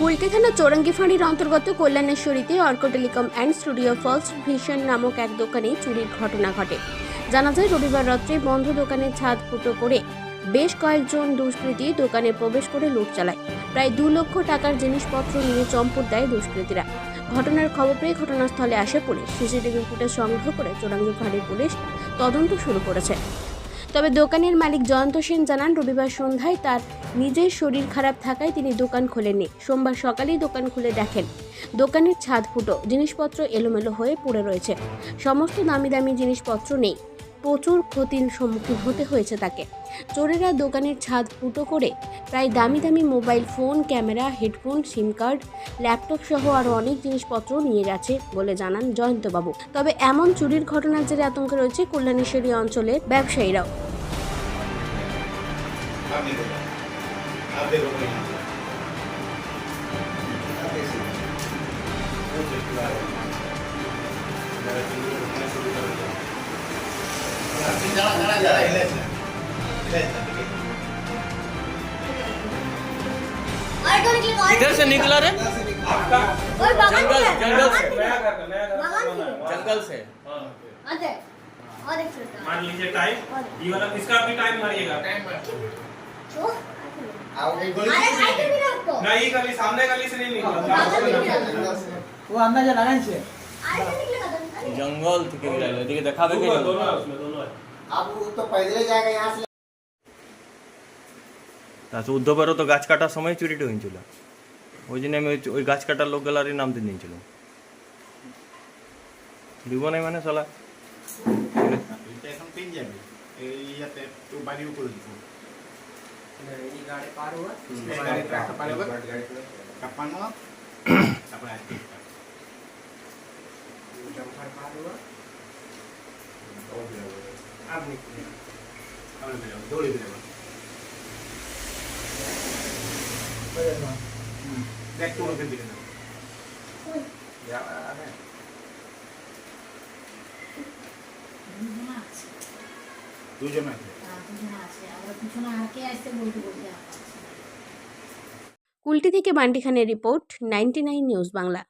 কুলটি থানা চৌরাঙ্গি ফাঁড়ির অন্তর্গত কল্যাণেশ্বরীতে Arka telecom and studio first vision নামক এক দোকানে চুরির ঘটনা ঘটে। জানা যায়, রবিবার রাত্রে বন্ধ দোকানের ছাদ ফুটো করে বেশ কয়েকজন দুষ্কৃতী দোকানে প্রবেশ করে লুট চালায়। প্রায় দু লক্ষ টাকার জিনিসপত্র নিয়ে চম্পট দেয় দুষ্কৃতীরা। ঘটনার খবর পেয়ে ঘটনাস্থলে আসে পুলিশ। সিসিটিভি ফুটেজ সংগ্রহ করে চৌরাঙ্গি ফাঁড়ির পুলিশ তদন্ত শুরু করেছে। তবে দোকানের মালিক জয়ন্ত সেন জানান, রবিবার সন্ধ্যায় তার নিজের শরীর খারাপ থাকায় তিনি দোকান খোলেননি। সোমবার সকালেই দোকান খুলে দেখেন, দোকানের ছাদ ফুটো, জিনিসপত্র এলোমেলো হয়ে পড়ে রয়েছে। সমস্ত দামি দামি জিনিসপত্র নেই। প্রচুর ক্ষতির সম্মুখীন হতে হয়েছে তাকে। চোরেরা দোকানের ছাদ ফুটো করে প্রায় দামি দামি mobile phone, camera, headphone, sim card, laptop সহ আরও অনেক জিনিসপত্র নিয়ে গেছে বলে জানান জয়ন্তবাবু। তবে এমন চুরির ঘটনার জেরে আতঙ্কে রয়েছে কল্যাণেশ্বরী অঞ্চলের ব্যবসায়ীরাও। आप देखो आप बहुत इधर से निकला रे। आपका? जंगल जंगल से। जंगल से। हाँ, मान लीजिए टाइम ये वाला किसका भी टाइम मारिएगा? टाइम मारिएगा गोली अरे आई तो भी आपको नहीं कभी सामने गली से नहीं बागान निकला से निकले ও আন্দাজে লাগাইছে आई तो निकले कदम अरे जंगल থেকে গিরাইলো এদিকে দেখাবে কি दोनों दोनों है उसमें दोनों है अब वो तो पैदल जाएगा यहाँ से তাছাড়া উদ্ধবেরও তো গাছ কাটার সময় চুরিটা হয়েছিল ওই জন্য আমি ওই- ওই গাছ কাটার লোকগুলারই নাম দিয়ে নিয়েছিলাম দিব নাই মানে চলা এটা এখন পেন যাবে এই ইয়াতে তো বাড়ি উপরে দিব এই গাড়ি পার হওয়া এই গাড়ি ট্রাকটা পার হবে কাপানো তারপরে আসবে জঙ্গল পার হওয়া আপনি আমরা কুলটি থেকে বান্ডিখানের রিপোর্ট নাইনটি নিউজ বাংলা।